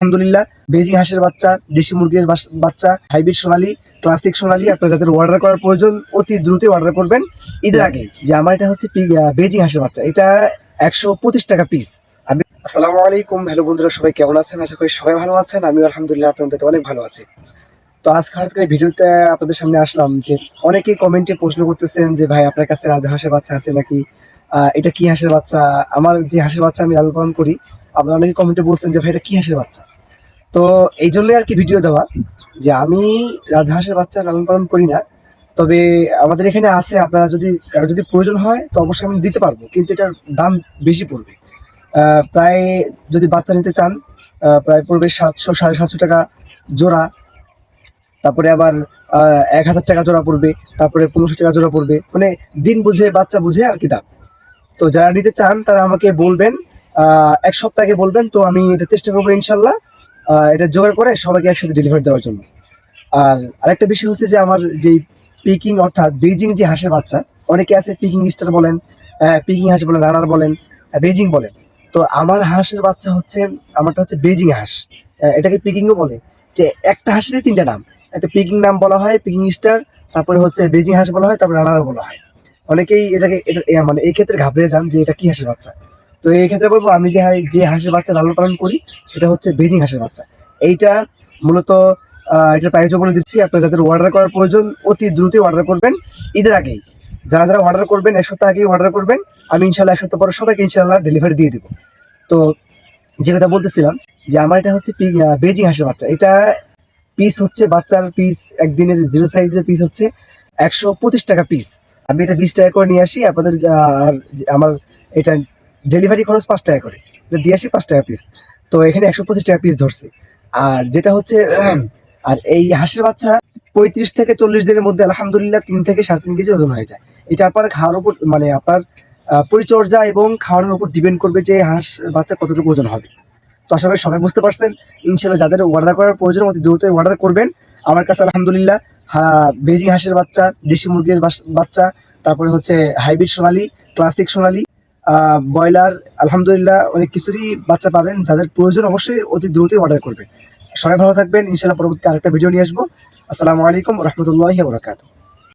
আলহামদুলিল্লাহ বেজিং হাঁসের বাচ্চা দেশি মুরগির বাচ্চা হাইব্রিড সোনালি ক্লাসিক সোনালি। আপনার যাদের অর্ডার করার প্রয়োজন অতি দ্রুত অর্ডার করবেন। ঈদের আগে যে আমার এটা হচ্ছে বেজিং হাঁসের বাচ্চা এটা একশো পঁচিশ টাকা পিস আমি আসসালামু আলাইকুম। হ্যালো বন্ধুরা সবাই কেমন আছেন? আশা করি সবাই ভালো আছেন। আমি আলহামদুলিল্লাহ আপনাদের অনেক ভালো আছি। তো আজকে হঠাৎ করে ভিডিওতে আপনাদের সামনে আসলাম যে অনেকেই কমেন্টে প্রশ্ন করতেছেন যে ভাই আপনার কাছে রাজা হাঁসের বাচ্চা আছে নাকি? আহ, এটা কি হাঁসের বাচ্চা? আমার যে হাঁসের বাচ্চা আমি লালন পালন করি আপনারা অনেকে কমেন্টে বলছেন যে ভাই এটা কি হাঁসের বাচ্চা? তো এই জন্যই আর কি ভিডিও দেওয়া, যে আমি রাজহাঁসের বাচ্চা লালন পালন করি না, তবে আমাদের এখানে আছে, আপনারা যদি যদি প্রয়োজন হয়, তো অবশ্যই আমি দিতে পারব, কিন্তু এটার দাম বেশি পড়বে। প্রায় যদি বাচ্চা নিতে চান প্রায় পড়বে সাতশো, সাড়ে সাতশো টাকা জোড়া। তারপরে আবার এক হাজার টাকা জোড়া পড়বে, তারপরে পনেরোশো টাকা জোড়া পড়বে। মানে দিন বুঝে, বাচ্চা বুঝে আর কি দাম। তো যারা নিতে চান, তারা আমাকে বলবেন এক সপ্তাহে বলবেন, তো আমি এটা চেষ্টা করব ইনশাল্লাহ। এটা জোগাড় করে সবাইকে একসাথে ডেলিভারি দেওয়ার জন্য। আর আরেকটা বিষয় হচ্ছে যে আমার যে পিকিং অর্থাৎ বেজিং যে হাঁসের বাচ্চা, অনেকে আছে পিকিং স্টার বলেন পিকিং হাঁস বলেন রানার বলেন বেজিং বলেন। তো আমার হাঁসের বাচ্চা হচ্ছে, আমারটা হচ্ছে বেজিং হাঁস। এটাকে পিকিংও বলে যে একটা হাঁসেরই তিনটা নাম। একটা পিকিং নাম বলা হয় পিকিং স্টার তারপরে হচ্ছে বেজিং হাঁস বলা হয়, তারপরে রানারও বলা হয়। অনেকেই এটাকে, এটা মানে এই ক্ষেত্রে ঘাবড়ে যান যে এটা কি হাঁসের বাচ্চা। তো এই ক্ষেত্রে বলব আমি যে যে হাঁসের বাচ্চা লালন পালন করি সেটা হচ্ছে বেজিং হাঁসের বাচ্চা। এইটা মূলত আহ, এটার প্রাইসও বলে দিচ্ছি। আপনার যাদের অর্ডার করার প্রয়োজন অতি দ্রুতই অর্ডার করবেন। ঈদের আগেই যারা যারা অর্ডার করবেন এক সপ্তাহ আগেই অর্ডার করবেন আমি ইনশাল্লাহ এক সপ্তাহ পরে সবাইকে ইনশাল্লাহ ডেলিভারি দিয়ে দেবো। তো যে কথা বলতেছিলাম যে আমার এটা হচ্ছে বেজিং হাঁসের বাচ্চা। এটা পিস হচ্ছে বাচ্চার পিস একদিনের জিরো সাইজের পিস হচ্ছে একশো পঁচিশ টাকা পিস আমি এটা বিশ টাকা করে নিয়ে আসি আপনাদের আমার এটা ডেলিভারি খরচ পাঁচ টাকা করে। দিয়ে আসি পাঁচ টাকা পিস তো এখানে একশো পঁচিশ টাকা পিস ধরছে। আর যেটা হচ্ছে আর এই হাঁসের বাচ্চা পঁয়ত্রিশ থেকে চল্লিশ দিনের মধ্যে আলহামদুলিল্লাহ তিন থেকে সাড়ে তিন কেজি ওজন হয়ে যায়। এটা আপনার খাওয়ার উপর মানে আপনার পরিচর্যা এবং খাওয়ানোর উপর ডিপেন্ড করবে যে হাঁস বাচ্চা কতটুকু ওজন হবে। তো আশা করি সবাই বুঝতে পারছেন। ইনশাল্লাহ যাদের অর্ডার করার প্রয়োজন, অতি দ্রুত অর্ডার করবেন। আমার কাছে আলহামদুলিল্লাহ হা- বেজিং হাঁসের বাচ্চা, দেশি মুরগির বাচ্চা, তারপরে হচ্ছে hybrid Sonali classic Sonali broiler, আলহামদুলিল্লাহ অনেক কিছুরই বাচ্চা পাবেন, যাদের প্রয়োজন অবশ্যই অতি দ্রুতই অর্ডার করবেন। সবাই ভালো থাকবেন ইনশাল্লাহ পরবর্তী আরেকটা ভিডিও নিয়ে আসব। আসসালামু আলাইকুম, রহমতুল্লাহ বরকাত